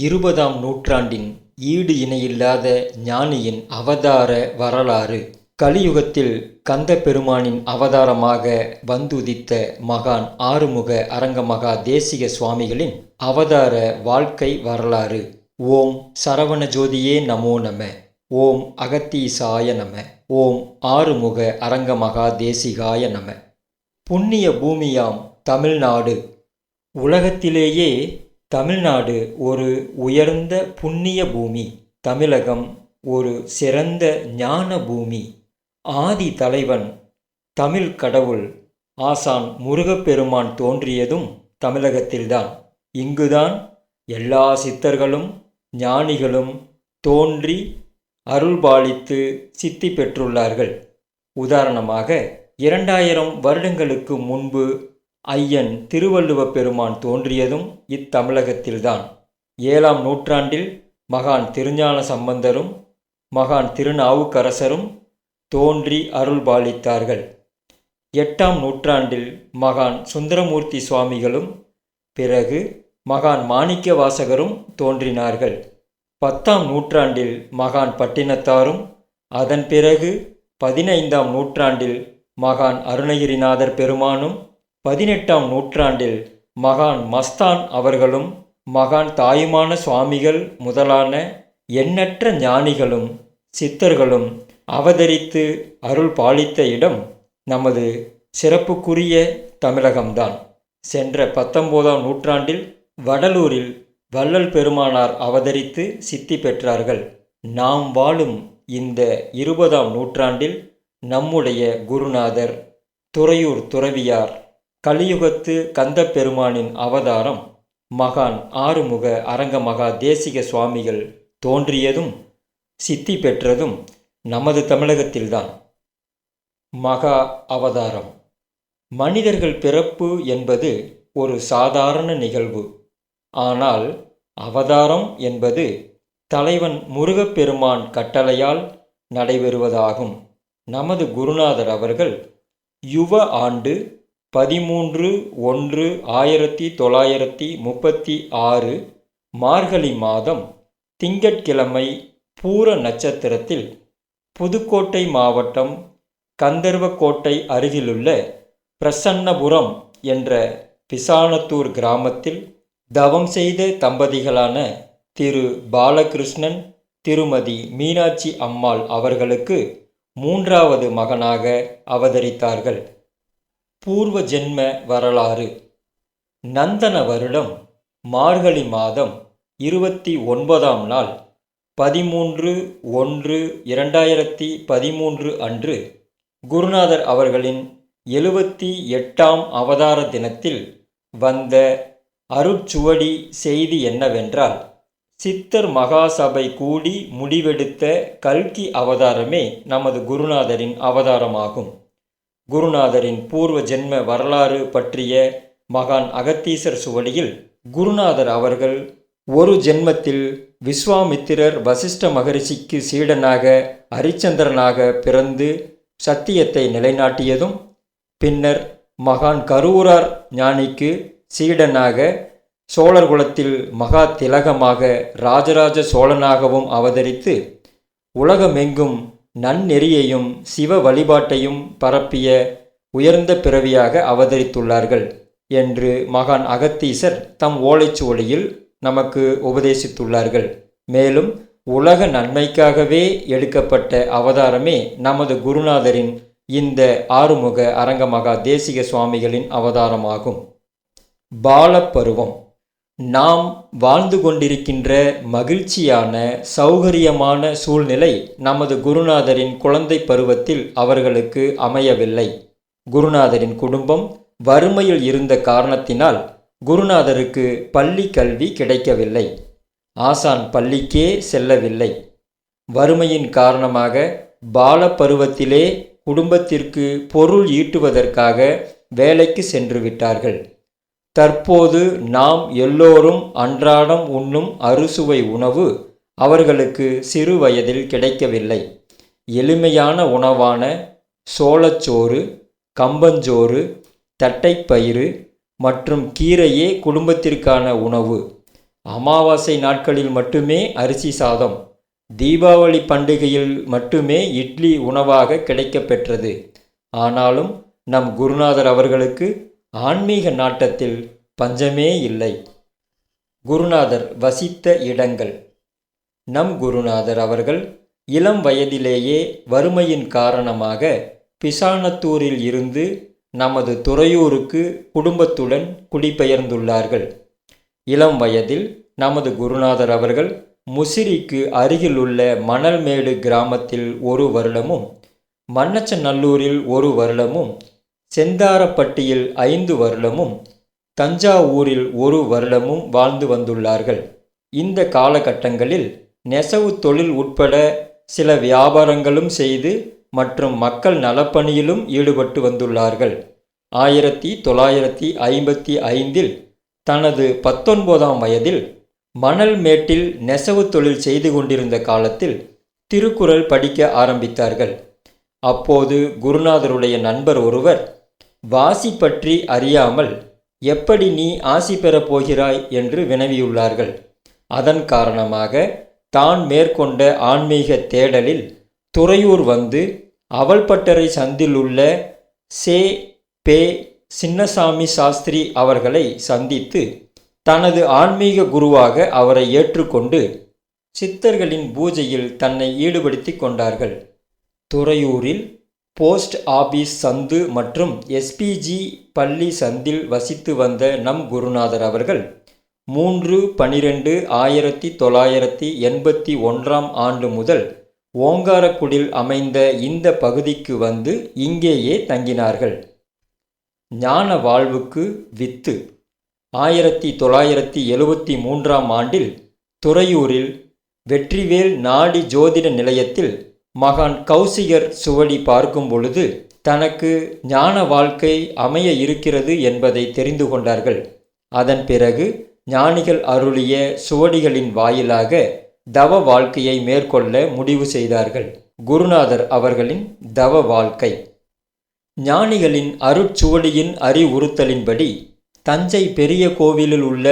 இருபதாம் நூற்றாண்டின் ஈடு இணையில்லாத ஞானியின் அவதார வரலாறு. கலியுகத்தில் கந்த பெருமானின் அவதாரமாக வந்துதித்த மகான் ஆறுமுக அரங்கமகா தேசிக சுவாமிகளின் அவதார வாழ்க்கை வரலாறு. ஓம் சரவண ஜோதியே நமோ நம. ஓம் அகத்தீசாய நம. ஓம் ஆறுமுக அரங்கமகா தேசிகாய நம. புண்ணிய பூமியாம் தமிழ்நாடு. உலகத்திலேயே தமிழ்நாடு ஒரு உயர்ந்த புண்ணிய பூமி தமிழகம் ஒரு சிறந்த ஞான பூமி. ஆதி தலைவன் தமிழ் கடவுள் ஆசான் முருகப்பெருமான் தோன்றியதும் தமிழகத்தில்தான். இங்குதான் எல்லா சித்தர்களும் ஞானிகளும் தோன்றி அருள்பாலித்து சித்தி பெற்றுள்ளார்கள். உதாரணமாக இரண்டாயிரம் வருடங்களுக்கு முன்பு ஐயன் திருவள்ளுவப் பெருமான் தோன்றியதும் இத்தமிழகத்தில்தான். ஏழாம் நூற்றாண்டில் மகான் திருஞான சம்பந்தரும் மகான் திருநாவுக்கரசரும் தோன்றி அருள்பாலித்தார்கள் எட்டாம் நூற்றாண்டில் மகான் சுந்தரமூர்த்தி சுவாமிகளும் பிறகு மகான் மாணிக்க வாசகரும் தோன்றினார்கள். பத்தாம் நூற்றாண்டில் மகான் பட்டினத்தாரும் அதன் பிறகு பதினைந்தாம் நூற்றாண்டில் மகான் அருணகிரிநாதர் பெருமானும் பதினெட்டாம் நூற்றாண்டில் மகான் மஸ்தான் அவர்களும் மகான் தாயுமான சுவாமிகள் முதலான எண்ணற்ற ஞானிகளும் சித்தர்களும் அவதரித்து அருள் பாலித்த இடம் நமது சிறப்புக்குரிய தமிழகம்தான். சென்ற பத்தொன்போதாம் நூற்றாண்டில் வடலூரில் வள்ளல் பெருமானார் அவதரித்து சித்தி பெற்றார்கள். நாம் வாழும் இந்த இருபதாம் நூற்றாண்டில் நம்முடைய குருநாதர் துறையூர் துறவியார் கலியுகத்து கந்த பெருமானின் அவதாரம் மகான் ஆறுமுக அரங்க மகா தேசிக சுவாமிகள் தோன்றியதும் சித்தி பெற்றதும் நமது தமிழகத்தில்தான். மகா அவதாரம். மனிதர்கள் பிறப்பு என்பது ஒரு சாதாரண நிகழ்வு. ஆனால் அவதாரம் என்பது தலைவன் முருகப்பெருமான் கட்டளையால் நடைபெறுவதாகும். நமது குருநாதர் அவர்கள் யுவ ஆண்டு பதிமூன்று ஒன்று ஆயிரத்தி தொள்ளாயிரத்தி முப்பத்தி ஆறு மார்கழி மாதம் திங்கட்கிழமை பூர நட்சத்திரத்தில் புதுக்கோட்டை மாவட்டம் கந்தர்வக்கோட்டை அருகிலுள்ள பிரசன்னபுரம் என்ற பிசானத்தூர் கிராமத்தில் தவம் செய்த தம்பதிகளான திரு பாலகிருஷ்ணன் திருமதி மீனாட்சி அம்மாள் அவர்களுக்கு மூன்றாவது மகனாக அவதரித்தார்கள். பூர்வ ஜென்ம வரலாறு. நந்தன வருடம் மார்கழி மாதம் இருபத்தி ஒன்பதாம் நாள் பதிமூன்று ஒன்று இரண்டாயிரத்தி பதிமூன்று அன்று குருநாதர் அவர்களின் எழுபத்தி எட்டாம் அவதார தினத்தில் வந்த அருட்சுவடி செய்தி என்னவென்றால் சித்தர் மகாசபை கூடி முடிவெடுத்த கல்கி அவதாரமே நமது குருநாதரின் அவதாரமாகும். குருநாதரின் பூர்வ ஜென்ம வரலாறு பற்றிய மகான் அகத்தீசர் சுவடியில் குருநாதர் அவர்கள் ஒரு ஜென்மத்தில் விஸ்வாமித்திரர் வசிஷ்ட மகரிஷிக்கு சீடனாக ஹரிச்சந்திரனாக பிறந்து சத்தியத்தை நிலைநாட்டியதும் பின்னர் மகான் கரூரார் ஞானிக்கு சீடனாக சோழர் குலத்தில் மகா திலகமாக ராஜராஜ சோழனாகவும் அவதரித்து உலகமெங்கும் நன்னெறியையும் சிவ வழிபாட்டையும் பரப்பிய உயர்ந்த பிறவியாக அவதரித்துள்ளார்கள் என்று மகான் அகத்தீசர் தம் ஓலைச்சுவடியில் நமக்கு உபதேசித்துள்ளார்கள். மேலும் உலக நன்மைக்காகவே எடுக்கப்பட்ட அவதாரமே நமது குருநாதரின் இந்த ஆறுமுக அரங்கமகா தேசிக சுவாமிகளின் அவதாரமாகும். பாலப்பருவம். நாம் வாழ்ந்து கொண்டிருக்கின்ற மகிழ்ச்சியான சௌகரியமான சூழ்நிலை நமது குருநாதரின் குழந்தை பருவத்தில் அவர்களுக்கு அமையவில்லை. குருநாதரின் குடும்பம் வறுமையில் இருந்த காரணத்தினால் குருநாதருக்கு பள்ளி கல்வி கிடைக்கவில்லை. ஆசான் பள்ளிக்கே செல்லவில்லை. வறுமையின் காரணமாக பால பருவத்திலே குடும்பத்திற்கு பொருள் ஈட்டுவதற்காக வேலைக்கு சென்று விட்டார்கள். தற்போது நாம் எல்லோரும் அன்றாடம் உண்ணும் அறுசுவை உணவு அவர்களுக்கு சிறு வயதில் கிடைக்கவில்லை. எளிமையான உணவான சோளச்சோறு கம்பஞ்சோறு தட்டைப்பயிறு மற்றும் கீரையே குடும்பத்திற்கான உணவு. அமாவாசை நாட்களில் மட்டுமே அரிசி சாதம். தீபாவளி பண்டிகையில் மட்டுமே இட்லி உணவாக கிடைக்கப்பெற்றது. ஆனாலும் நம் குருநாதர் அவர்களுக்கு ஆன்மீக நாட்டத்தில் பஞ்சமே இல்லை. குருநாதர் வசித்த இடங்கள். நம் குருநாதர் அவர்கள் இளம் வயதிலேயே வறுமையின் காரணமாக பிசானத்தூரில் இருந்து நமது துறையூருக்கு குடும்பத்துடன் குடிபெயர்ந்துள்ளார்கள். இளம் வயதில் நமது குருநாதர் அவர்கள் முசிறிக்கு அருகிலுள்ள மணல்மேடு கிராமத்தில் ஒரு வருடமும் மன்னச்சநல்லூரில் ஒரு வருடமும் செந்தாரப்பட்டியில் ஐந்து வருடமும் தஞ்சாவூரில் ஒரு வருடமும் வாழ்ந்து வந்துள்ளார்கள். இந்த காலகட்டங்களில் நெசவு தொழில் உட்பட சில வியாபாரங்களும் செய்து மற்றும் மக்கள் நலப்பணியிலும் ஈடுபட்டு வந்துள்ளார்கள். ஆயிரத்தி தொள்ளாயிரத்தி ஐம்பத்தி ஐந்தில் தனது பத்தொன்பதாம் வயதில் மணல் மேட்டில் நெசவு தொழில் செய்து கொண்டிருந்த காலத்தில் திருக்குறள் படிக்க ஆரம்பித்தார்கள். அப்போது குருநாதருடைய நண்பர் ஒருவர் வாசி பற்றி அறியாமல் எப்படி நீ ஆசி பெறப் போகிறாய் என்று வினவியுள்ளார்கள். அதன் காரணமாக தான் மேற்கொண்ட ஆன்மீக தேடலில் துறையூர் வந்து அவள்பட்டறை சந்தில் உள்ள சே பே சின்னசாமி சாஸ்திரி அவர்களை சந்தித்து தனது ஆன்மீக குருவாக அவரை ஏற்றுக்கொண்டு சித்தர்களின் பூஜையில் தன்னை ஈடுபடுத்தி கொண்டார்கள். துறையூரில் போஸ்ட் ஆபீஸ் சந்து மற்றும் எஸ்பிஜி பள்ளி சந்தில் வசித்து வந்த நம் குருநாதர் அவர்கள் மூன்று பனிரெண்டு ஆயிரத்தி தொள்ளாயிரத்தி எண்பத்தி ஒன்றாம் ஆண்டு முதல் ஓங்காரக்குடில் அமைந்த இந்த பகுதிக்கு வந்து இங்கேயே தங்கினார்கள். ஞான வாழ்வுக்கு வித்து. ஆயிரத்தி தொள்ளாயிரத்தி எழுவத்தி மூன்றாம் ஆண்டில் துறையூரில் வெற்றிவேல் நாடி ஜோதிட நிலையத்தில் மகான் கௌசிகர் சுவடி பார்க்கும் பொழுது தனக்கு ஞான வாழ்க்கை அமைய இருக்கிறது என்பதை தெரிந்து கொண்டார்கள். அதன் பிறகு ஞானிகள் அருளிய சுவடிகளின் வாயிலாக தவ வாழ்க்கையை மேற்கொள்ள முடிவு செய்தார்கள். குருநாதர் அவர்களின் தவ வாழ்க்கை. ஞானிகளின் அருட்சுவடியின் அறிவுறுத்தலின்படி தஞ்சை பெரிய கோவிலில் உள்ள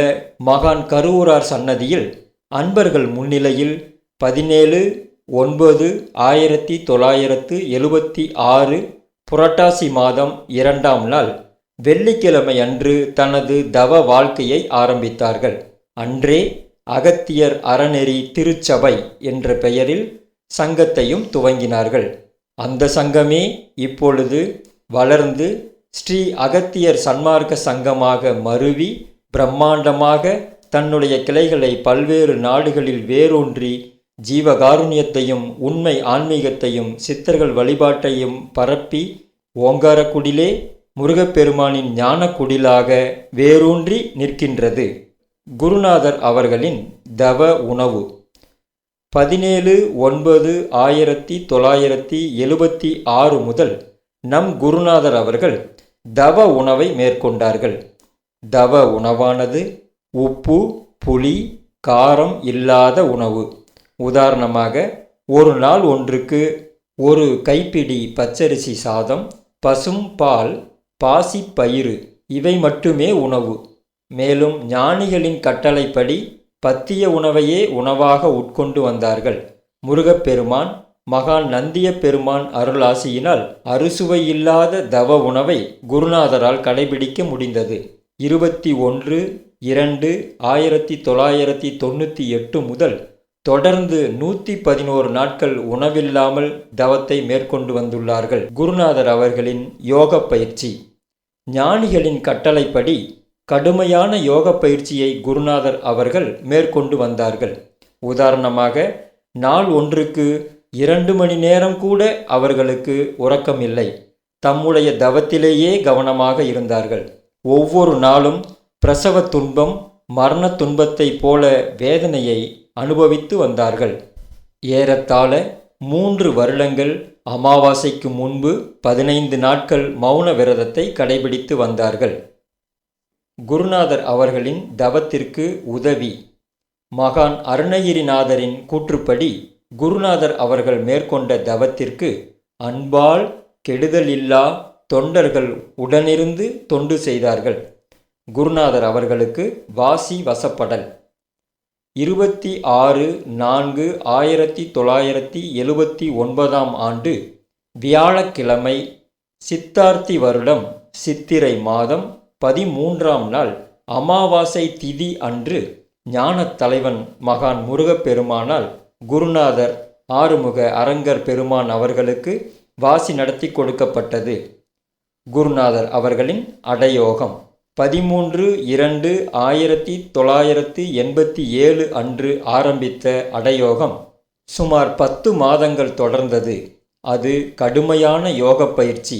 மகான் கருவூரார் சன்னதியில் அன்பர்கள் முன்னிலையில் பதினேழு ஒன்பது ஆயிரத்தி தொள்ளாயிரத்து எழுபத்தி ஆறு புரட்டாசி மாதம் இரண்டாம் நாள் வெள்ளிக்கிழமை அன்று தனது தவ வாழ்க்கையை ஆரம்பித்தார்கள். அன்றே அகத்தியர் அறநெறி திருச்சபை என்ற பெயரில் சங்கத்தையும் துவங்கினார்கள். அந்த சங்கமே இப்பொழுது வளர்ந்து ஸ்ரீ அகத்தியர் சன்மார்க்க சங்கமாக மருவி பிரம்மாண்டமாக தன்னுடைய கிளைகளை பல்வேறு நாடுகளில் வேரூன்றி ஜீவகாருண்யத்தையும் உண்மை ஆன்மீகத்தையும் சித்தர்கள் வழிபாட்டையும் பரப்பி ஓங்காரக்குடிலே முருகப்பெருமானின் ஞானக்குடிலாக வேரூன்றி நிற்கின்றது. குருநாதர் அவர்களின் தவ உணவு. பதினேழு ஒன்பது ஆயிரத்தி தொள்ளாயிரத்தி எழுபத்தி ஆறு முதல் நம் குருநாதர் அவர்கள் தவ உணவை மேற்கொண்டார்கள். தவ உணவானது உப்பு புளி காரம் இல்லாத உணவு. உதாரணமாக ஒரு நாள் ஒன்றுக்கு ஒரு கைப்பிடி பச்சரிசி சாதம் பசும் பால் பாசிப்பயிறு இவை மட்டுமே உணவு. மேலும் ஞானிகளின் கட்டளைப்படி பத்திய உணவையே உணவாக உட்கொண்டு வந்தார்கள். முருகப்பெருமான் மகான் நந்திய பெருமான் அருளாசியினால் அறுசுவை இல்லாத தவ உணவை குருநாதரால் கடைபிடிக்க முடிந்தது. இருபத்தி ஒன்று இரண்டு ஆயிரத்தி தொள்ளாயிரத்தி தொண்ணூற்றி எட்டு முதல் தொடர்ந்து நூற்றி பதினோரு நாட்கள் உணவில்லாமல் தவத்தை மேற்கொண்டு வந்துள்ளார்கள் குருநாதர் அவர்களின் யோக பயிற்சி. ஞானிகளின் கட்டளைப்படி கடுமையான யோக பயிற்சியை குருநாதர் அவர்கள் மேற்கொண்டு வந்தார்கள். உதாரணமாக நாள் ஒன்றுக்கு இரண்டு மணி நேரம் கூட அவர்களுக்கு உறக்கமில்லை. தம்முடைய தவத்திலேயே கவனமாக இருந்தார்கள். ஒவ்வொரு நாளும் பிரசவ துன்பம் மரண துன்பத்தைப் போல வேதனையை அனுபவித்து வந்தார்கள். ஏறத்தாழ மூன்று வருடங்கள் அமாவாசைக்கு முன்பு பதினைந்து நாட்கள் மௌன விரதத்தை கடைபிடித்து வந்தார்கள். குருநாதர் அவர்களின் தவத்திற்கு உதவி. மகான் அருணகிரிநாதரின் கூற்றுப்படி குருநாதர் அவர்கள் மேற்கொண்ட தவத்திற்கு அன்பால் கெடுதலில்லா தொண்டர்கள் உடனிருந்து தொண்டு செய்தார்கள். குருநாதர் அவர்களுக்கு வாசி வசப்படல். இருபத்தி ஆறு நான்கு ஆயிரத்தி தொள்ளாயிரத்தி எழுபத்தி ஒன்பதாம் ஆண்டு வியாழக்கிழமை சித்தார்த்தி வருடம் சித்திரை மாதம் பதிமூன்றாம் நாள் அமாவாசை திதி அன்று ஞானத் தலைவன் மகான் முருகப்பெருமானால் குருநாதர் ஆறுமுக அரங்கர் பெருமான் அவர்களுக்கு வாசி நடத்தி கொடுக்கப்பட்டது. குருநாதர் அவர்களின் அடயோகம். பதிமூன்று இரண்டு ஆயிரத்தி தொள்ளாயிரத்தி எண்பத்தி ஏழு அன்று ஆரம்பித்த அடயோகம் சுமார் பத்து மாதங்கள் தொடர்ந்தது. அது கடுமையான யோக பயிற்சி.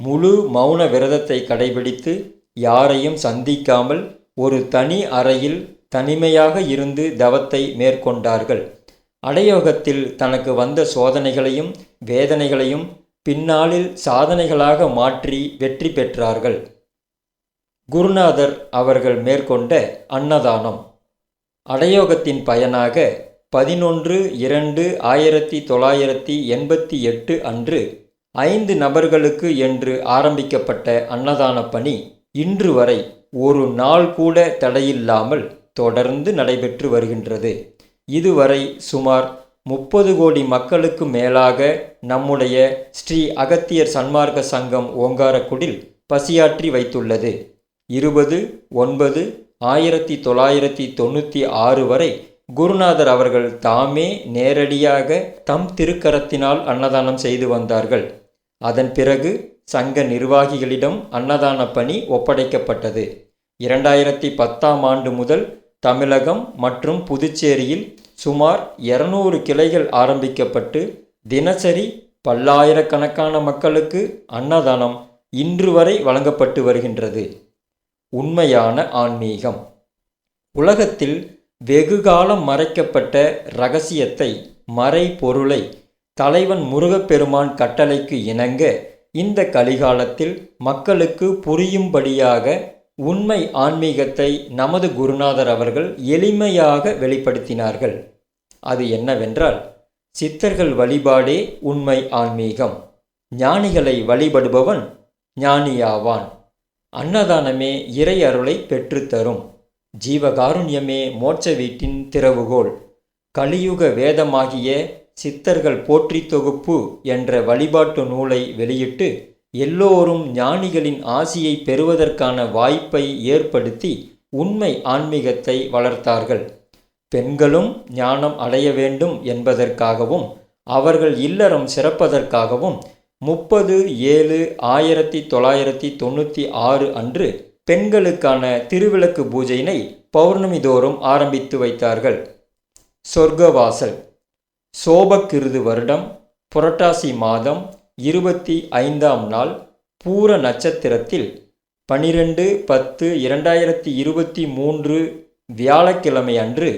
முழு மௌன விரதத்தை கடைபிடித்து யாரையும் சந்திக்காமல் ஒரு தனி அறையில் தனிமையாக இருந்து தவத்தை மேற்கொண்டார்கள். அடயோகத்தில் தனக்கு வந்த சோதனைகளையும் வேதனைகளையும் பின்னாளில் சாதனைகளாக மாற்றி வெற்றி பெற்றார்கள். குருநாதர் அவர்கள் மேற்கொண்ட அன்னதானம். அடயோகத்தின் பயனாக பதினொன்று இரண்டு ஆயிரத்தி தொள்ளாயிரத்தி எண்பத்தி எட்டு அன்று ஐந்து நபர்களுக்கு என்று ஆரம்பிக்கப்பட்ட அன்னதான பணி இன்று வரை ஒரு நாள் கூட தடையில்லாமல் தொடர்ந்து நடைபெற்று வருகின்றது. இதுவரை சுமார் முப்பது கோடி மக்களுக்கு மேலாக நம்முடைய ஸ்ரீ அகத்தியர் சன்மார்க்க சங்கம் ஓங்காரக்குடில் பசியாற்றி வைத்துள்ளது. இருபது ஒன்பது ஆயிரத்தி தொள்ளாயிரத்தி தொண்ணூற்றி ஆறு வரை குருநாதர் அவர்கள் தாமே நேரடியாக தம் திருக்கரத்தினால் அன்னதானம் செய்து வந்தார்கள். அதன் பிறகு சங்க நிர்வாகிகளிடம் அன்னதான பணி ஒப்படைக்கப்பட்டது. இரண்டாயிரத்தி பத்தாம் ஆண்டு முதல் தமிழகம் மற்றும் புதுச்சேரியில் சுமார் இருநூறு கிளைகள் ஆரம்பிக்கப்பட்டு தினசரி பல்லாயிரக்கணக்கான மக்களுக்கு அன்னதானம் இன்று வரை வழங்கப்பட்டு வருகின்றது. உண்மையான ஆன்மீகம். உலகத்தில் வெகுகாலம் மறைக்கப்பட்ட ரகசியத்தை மறை பொருளை தலைவன் முருகப்பெருமான் கட்டளைக்கு இணங்க இந்த கலிகாலத்தில் மக்களுக்கு புரியும்படியாக உண்மை ஆன்மீகத்தை நமது குருநாதர் அவர்கள் எளிமையாக வெளிப்படுத்தினார்கள். அது என்னவென்றால் சித்தர்கள் வழிபாடே உண்மை ஆன்மீகம். ஞானிகளை வழிபடுபவன் ஞானியாவான். அன்னதானமே இறை அருளை பெற்றுத்தரும். ஜீவகாருண்யமே மோட்ச வீட்டின் திறவுகோள். கலியுக வேதமாகிய சித்தர்கள் போற்றி தொகுப்பு என்ற வழிபாட்டு நூலை வெளியிட்டு எல்லோரும் ஞானிகளின் ஆசியை பெறுவதற்கான வாய்ப்பை ஏற்படுத்தி உண்மை ஆன்மீகத்தை வளர்த்தார்கள். பெண்களும் ஞானம் அடைய வேண்டும் என்பதற்காகவும் அவர்கள் இல்லறம் சிறப்பதற்காகவும் முப்பது ஏழு ஆயிரத்தி தொள்ளாயிரத்தி தொண்ணூற்றி ஆறு அன்று பெண்களுக்கான திருவிளக்கு பூஜையினை பௌர்ணமி தோறும் ஆரம்பித்து வைத்தார்கள். சொர்க்கவாசல். சோபக்கிருது வருடம் புரட்டாசி மாதம் இருபத்தி ஐந்தாம் நாள் பூர நட்சத்திரத்தில் பனிரெண்டு பத்து இரண்டாயிரத்தி இருபத்தி மூன்று வியாழக்கிழமை அன்று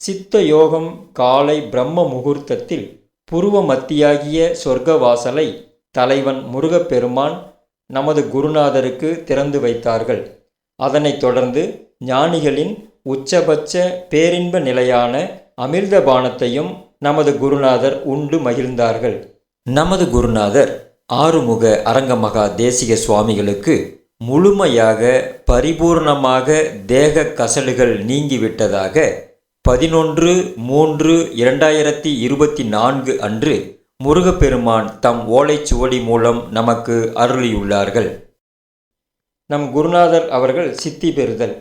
சித்த யோகம் காலை பிரம்ம முகூர்த்தத்தில் புருவ மத்தியாகிய சொர்க்கவாசலை தலைவன் முருகப்பெருமான் நமது குருநாதருக்கு திறந்து வைத்தார்கள். அதனைத் தொடர்ந்து ஞானிகளின் உச்சபட்ச பேரின்ப நிலையான அமிர்தபானத்தையும் நமது குருநாதர் உண்டு மகிழ்ந்தார்கள். நமது குருநாதர் ஆறுமுக அரங்கமகா தேசிக சுவாமிகளுக்கு முழுமையாக பரிபூர்ணமாக தேக கசலுகள் நீங்கிவிட்டதாக பதினொன்று மூன்று இரண்டாயிரத்தி இருபத்தி நான்கு அன்று முருகப்பெருமான் தம் ஓலைச்சுவடி மூலம் நமக்கு அருளியுள்ளார்கள். நம் குருநாதர் அவர்கள் சித்தி பெறுதல்.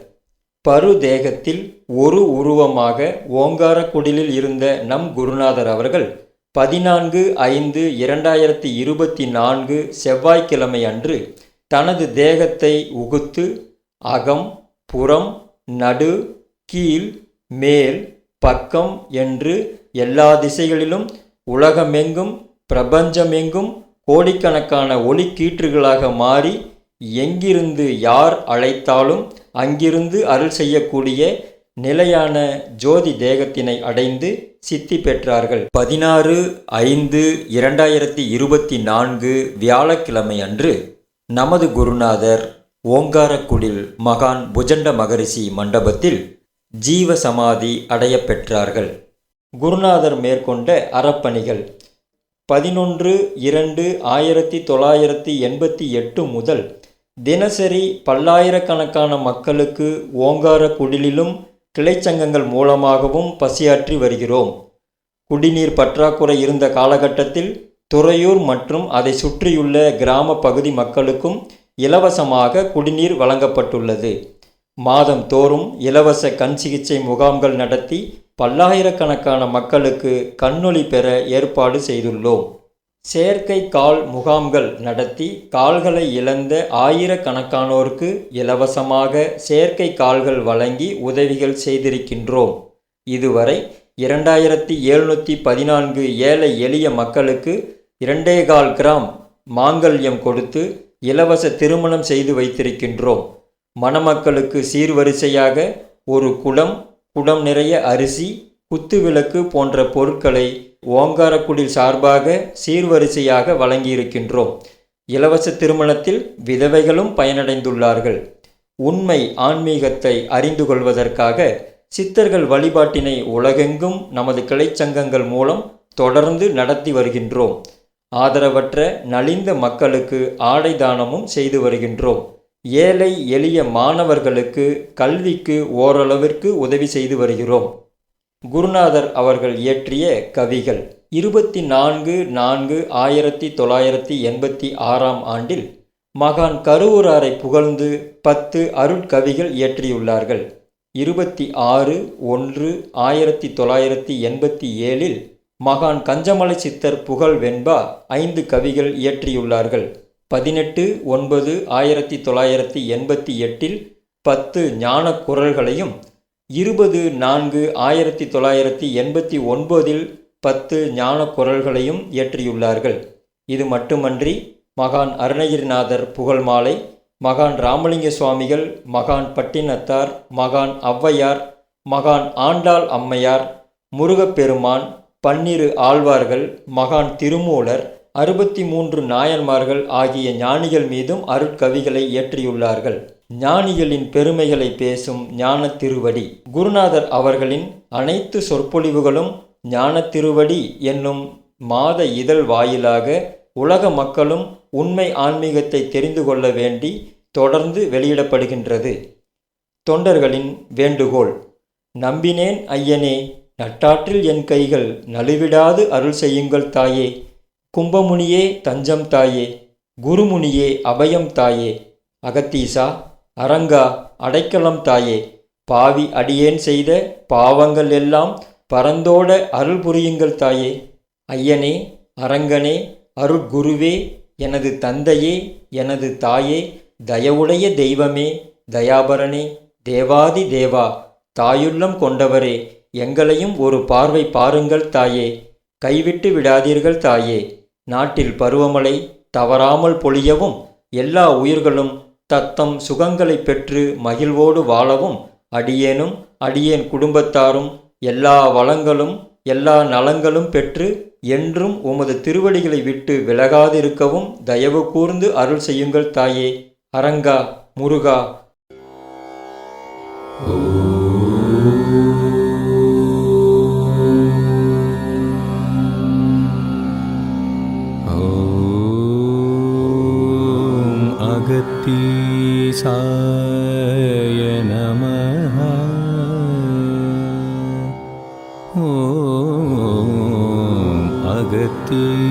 பரு தேகத்தில் ஒரு உருவமாக ஓங்கார குடிலில் இருந்த நம் குருநாதர் அவர்கள் பதினான்கு ஐந்து இரண்டாயிரத்தி இருபத்தி நான்கு செவ்வாய்க்கிழமை அன்று தனது தேகத்தை உகுத்து அகம் புறம் நடு கீழ் மேல் பக்கம் என்று எல்லா திசைகளிலும் உலகமெங்கும் பிரபஞ்சமெங்கும் கோடிக்கணக்கான ஒளிக்கீற்றுகளாக மாறி எங்கிருந்து யார் அழைத்தாலும் அங்கிருந்து அருள் செய்யக்கூடிய நிலையான ஜோதி தேகத்தினை அடைந்து சித்தி பெற்றார்கள். பதினாறு ஐந்து இரண்டாயிரத்தி இருபத்தி நான்கு வியாழக்கிழமை அன்று நமது குருநாதர் ஓங்காரக்குடில் மகான் புஜண்ட மகரிஷி மண்டபத்தில் ஜீவ சமாதி பெற்றார்கள். குருநாதர் மேற்கொண்ட அறப்பணிகள். பதினொன்று இரண்டு ஆயிரத்தி தொள்ளாயிரத்தி எண்பத்தி எட்டு முதல் தினசரி பல்லாயிரக்கணக்கான மக்களுக்கு ஓங்கார குடிலிலும் கிளைச்சங்கங்கள் மூலமாகவும் பசியாற்றி வருகிறோம். குடிநீர் பற்றாக்குறை இருந்த காலகட்டத்தில் துறையூர் மற்றும் அதை சுற்றியுள்ள கிராம பகுதி மக்களுக்கும் இலவசமாக குடிநீர் வழங்கப்பட்டுள்ளது. மாதம் தோறும் இலவச கண் சிகிச்சை முகாம்கள் நடத்தி பல்லாயிரக்கணக்கான மக்களுக்கு கண்ணொளி பெற ஏற்பாடு செய்துள்ளோம். செயற்கை கால் முகாம்கள் நடத்தி கால்களை இழந்த ஆயிரக்கணக்கானோருக்கு இலவசமாக செயற்கை கால்கள் வழங்கி உதவிகள் செய்திருக்கின்றோம். இதுவரை இரண்டாயிரத்தி எழுநூற்றி பதினான்கு ஏழை எளிய மக்களுக்கு இரண்டே கால் கிராம் மாங்கல்யம் கொடுத்து இலவச திருமணம் செய்து வைத்திருக்கின்றோம். மணமக்களுக்கு சீர்வரிசையாக ஒரு குடம் குடம் நிறைய அரிசி குத்துவிளக்கு போன்ற பொருட்களை ஓங்காரக்குடில் சார்பாக சீர்வரிசையாக வழங்கியிருக்கின்றோம். இலவச திருமணத்தில் விதவைகளும் பயனடைந்துள்ளார்கள். உண்மை ஆன்மீகத்தை அறிந்து கொள்வதற்காக சித்தர்கள் வழிபாட்டினை உலகெங்கும் நமது கிளைச்சங்கங்கள் மூலம் தொடர்ந்து நடத்தி வருகின்றோம். ஆதரவற்ற நலிந்த மக்களுக்கு ஆடை தானமும் செய்து வருகின்றோம். ஏழை எளிய மாணவர்களுக்கு கல்விக்கு ஓரளவிற்கு உதவி செய்து வருகிறோம். குருநாதர் அவர்கள் இயற்றிய கவிகள் இருபத்தி நான்கு நான்கு ஆயிரத்தி தொள்ளாயிரத்தி எண்பத்தி ஆறாம் ஆண்டில் மகான் கருவூராரை புகழ்ந்து பத்து அருட்கவிகள் இயற்றியுள்ளார்கள். இருபத்தி ஆறு ஒன்று ஆயிரத்தி தொள்ளாயிரத்தி எண்பத்தி ஏழில் மகான் கஞ்சமலை சித்தர் புகழ் வெண்பா ஐந்து கவிகள் இயற்றியுள்ளார்கள். பதினெட்டு ஒன்பது ஆயிரத்தி தொள்ளாயிரத்தி எண்பத்தி எட்டில் பத்து ஞான குரல்களையும் இருபது நான்கு ஆயிரத்தி தொள்ளாயிரத்தி எண்பத்தி ஒன்பதில் பத்து ஞான குரல்களையும் இயற்றியுள்ளார்கள். இது மட்டுமன்றி மகான் அருணகிரிநாதர் புகழ் மாலை மகான் ராமலிங்க சுவாமிகள் மகான் பட்டினத்தார் மகான் ஔவையார் மகான் ஆண்டாள் அம்மையார் முருகப்பெருமான் பன்னிரு ஆழ்வார்கள் மகான் திருமூலர் அறுபத்தி மூன்று நாயன்மார்கள் ஆகிய ஞானிகள் மீதும் அருட்கவிகளை இயற்றியுள்ளார்கள். ஞானிகளின் பெருமைகளை பேசும் ஞான திருவடி குருநாதர் அவர்களின் அனைத்து சொற்பொழிவுகளும் ஞான திருவடி என்னும் மாத இதழ் வாயிலாக உலக மக்களும் உண்மை ஆன்மீகத்தை தெரிந்து கொள்ள வேண்டி தொடர்ந்து வெளியிடப்படுகின்றது. தொண்டர்களின் வேண்டுகோள். நம்பினேன் ஐயனே நட்டாற்றில் என் கைகள் நழுவிடாது அருள் செய்யுங்கள் தாயே. கும்பமுனியே தஞ்சம் தாயே குருமுனியே அபயம் தாயே அகத்தீசா அரங்கா அடைக்கலம் தாயே பாவி அடியேன் செய்த பாவங்கள் எல்லாம் பரந்தோட அருள் புரியுங்கள் தாயே. ஐயனே அரங்கனே அருட்குருவே எனது தந்தையே எனது தாயே தயவுடைய தெய்வமே தயாபரனே தேவாதி தேவா தாயுள்ளம் கொண்டவரே எங்களையும் ஒரு பார்வை பாருங்கள் தாயே கைவிட்டு விடாதீர்கள் தாயே. நாட்டில் பருவமழை தவறாமல் பொழியவும் எல்லா உயிர்களும் தத்தம் சுகங்களை பெற்று மகிழ்வோடு வாழவும் அடியேனும் அடியேன் குடும்பத்தாரும் எல்லா வளங்களும் எல்லா நலங்களும் பெற்று என்றும் உமது திருவடிகளை விட்டு விலகாதிருக்கவும் தயவு கூர்ந்து அருள் செய்யுங்கள் தாயே. அரங்கா முருகா. ஓ अगति साय नमः। अगति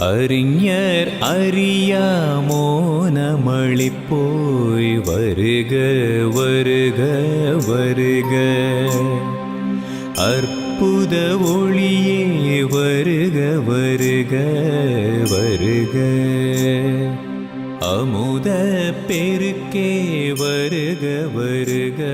அறிஞர் அறியாமோ நமளிப்போய் வருக வருக வருக. அற்புத ஒளியே வருக வருக வருக. அமுத பெருக்கே வருக வருக.